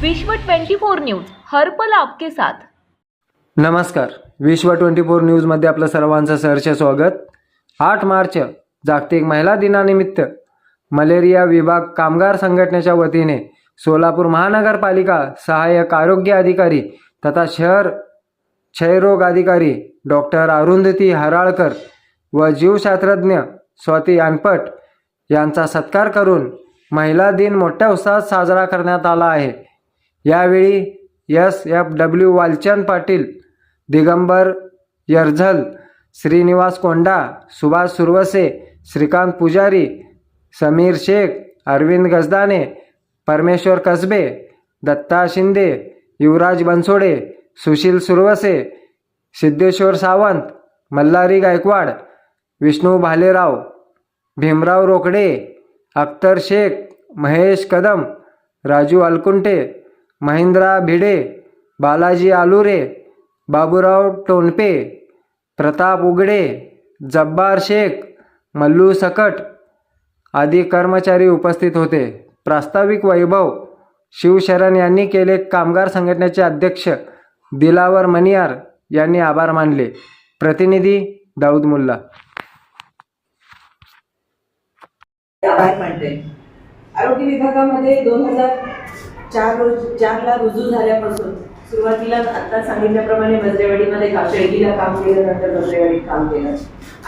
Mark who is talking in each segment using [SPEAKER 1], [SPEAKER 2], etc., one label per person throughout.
[SPEAKER 1] विश्व 24 न्यूज हरपल आपके साथ.
[SPEAKER 2] नमस्कार. विश्व ट्वेंटी फोर न्यूजमध्ये आपलं सर्वांचं सहर्ष स्वागत. आठ मार्च जागतिक महिला दिनानिमित्त मलेरिया विभाग कामगार संघटनेच्या वतीने सोलापूर महानगरपालिका सहाय्यक आरोग्य अधिकारी तथा शहर क्षयरोग अधिकारी डॉक्टर अरुंधती हराळकर व जीवशास्त्रज्ञ स्वाती अनपट यांचा सत्कार करून महिला दिन मोठ्या उत्साहात साजरा करण्यात आला आहे. यावेळी S F W Walchand Patil Digambar Yarzal Shrinivas Konda Subhash Surwase Shrikant पुजारी समीर शेख अरविंद गजदाने परमेश्वर कसबे दत्ता शिंदे युवराज बनसोडे सुशील सुरवसे सिद्धेश्वर सावंत मल्हारी गायकवाड विष्णू भालेराव भीमराव रोकडे अख्तर शेख महेश कदम राजू अलकुंटे महेंद्रा भिडे बालाजी आलुरे बाबूराव टोनपे प्रताप उगडे जब्बार शेख मल्लू सकट आदी कर्मचारी उपस्थित होते. प्रास्ताविक वैभव शिवशरण यांनी केले कामगार संघटनेचे अध्यक्ष दिलावर मनियार यांनी आभार मानले. प्रतिनिधी दाऊद मुल्ला.
[SPEAKER 3] आभार मानते. आरोग्य विभागामध्ये दोन हजार चार रोज चारला रुजू झाल्यापासून सुरुवातीला आता सांगितल्याप्रमाणे मजरेवाडीमध्ये का शेळकीला काम केलं नंतर मजरेवाडीत काम केलं.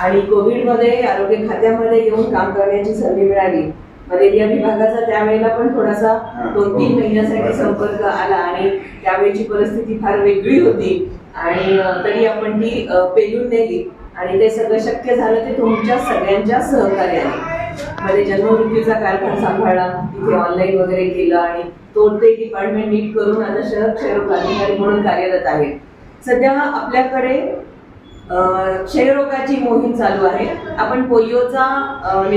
[SPEAKER 3] आणि कोविडमध्ये आरोग्य खात्यामध्ये येऊन काम करण्याची संधी मिळाली. मलेरिया विभागाचा त्यावेळेला पण थोडासा दोन तीन महिन्यासाठी संपर्क आला आणि त्यावेळेची परिस्थिती फार वेगळी होती. आणि तरी आपण ती पेलून नेली. आणि ते सगळं शक्य झालं ते तुमच्या सगळ्यांच्या सहकार्याने. मध्ये जन्ममृत्यूचा कारभार सांभाळला तिथे ऑनलाईन वगैरे केलं आणि तो ते डिपार्टमेंट नीट करून आता शहर क्षयरोग अधिकारी म्हणून कार्यरत आहे. सध्या आपल्याकडे क्षयरोगाची मोहीम चालू आहे. आपण पोलिओचा अं,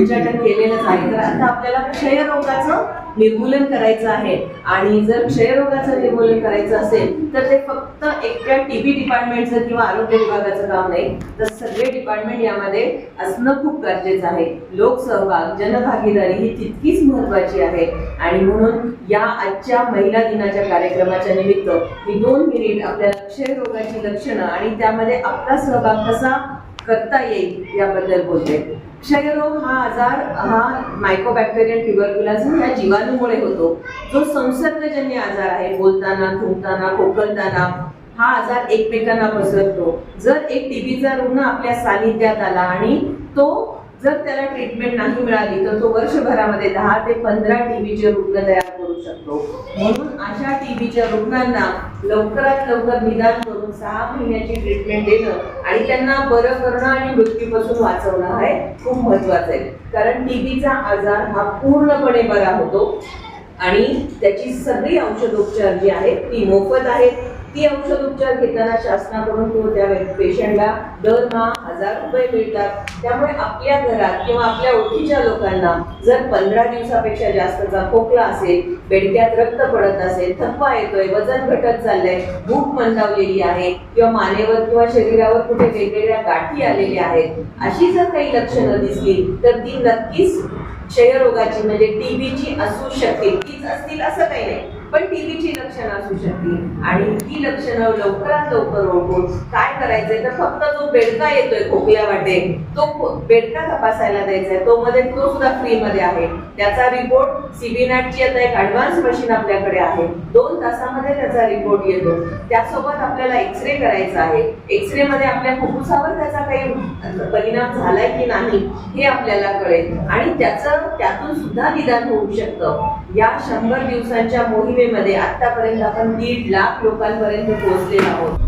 [SPEAKER 3] उच्चाटन केलेलंच आहे. तर आता आपल्याला क्षयरोगाचं निर्मूलन करायचं आहे. आणि जर क्षयरोगाचं निर्मूलन करायचं असेल तर ते फक्त एकट्या टीबी डिपार्टमेंटचं किंवा आरोग्य विभागाचं काम नाही तर सगळे डिपार्टमेंट यामध्ये असणं खूप गरजेचं आहे. लोकसहभाग जनभागीदारी ही तितकीच महत्वाची आहे. आणि म्हणून या आजच्या महिला दिनाच्या कार्यक्रमाच्या निमित्त मी दोन मिनिट आपल्याला क्षयरोगाची लक्षणं आणि त्यामध्ये आपला सहभाग कसा करता येईल याबद्दल बोलते. क्षयरोग हा आजार हा मायकोबॅक्टेरियल ट्युबरक्युलासिस या जीवाणूमुळे होतो. जो संसर्गजन्य आजार आहे बोलताना थुंकताना खोकलताना हा आजार एकमेकांना पसरतो. जर एक टीबीचा रुग्ण आपल्या सानिध्यात आला आणि तो जर त्याला ट्रीटमेंट नाही मिळाली तर तो वर्षभरामध्ये दहा ते पंधरा टीबीचे रुग्ण तयार करू शकतो. म्हणून अशा टीबीच्या रुग्णांना लवकरात लवकर निदान करून सहा महिन्याची ट्रीटमेंट देणं आणि त्यांना बरं करणं आणि मृत्यूपासून वाचवणं हे खूप महत्वाचं आहे. कारण टीबीचा आजार हा पूर्णपणे बरा होतो आणि त्याची सगळी औषधोपचार जी आहेत ती मोफत आहेत. ती औषधोपचार घेताना शासनाकडून तो त्या पेशंटला दरमहा हजार रुपये मिळतात. त्यामुळे आपल्या घरात किंवा आपल्या ओळखीच्या लोकांना जर पंधरा दिवसापेक्षा जास्तचा खोकला असेल बेडक्यात रक्त पडत असेल थकवा येतोय वजन घटत चाललंय भूक मंदावलेली आहे किंवा मानेवर किंवा शरीरावर कुठे वेगवेगळ्या गाठी आलेल्या आहेत अशी जर काही लक्षणं दिसली तर ती नक्कीच क्षयरोगाची म्हणजे टीबीची असू शकते तीच असतील असं काही नाही. पण टीबीची लक्षणं असू शकतील. आणि ही लक्षणं लवकरात लवकर ओळखून काय करायचंय? तर फक्त जो बेडका येतोय खोकल्या वाटे तो बेडका तपासायला द्यायचा आहे तो मध्ये तो सुद्धा फ्री मध्ये आहे. त्याचा रिपोर्ट सीबीनॅटची आता एक ऍडव्हान्स मशीन आपल्याकडे आहे. दोन तासामध्ये त्याचा रिपोर्ट येतो. त्यासोबत आपल्याला एक्सरे करायचा आहे. एक्सरे मध्ये आपल्या फुफ्फुसावर त्याचा काही परिणाम झालाय की नाही हे आपल्याला कळेल. आणि त्याचं त्यातून सुद्धा निदान होऊ शकतं. या शंभर दिवसांच्या मोहिमेमध्ये आतापर्यंत आपण दीड लाख लोकांपर्यंत पोहोचलेलो आहोत.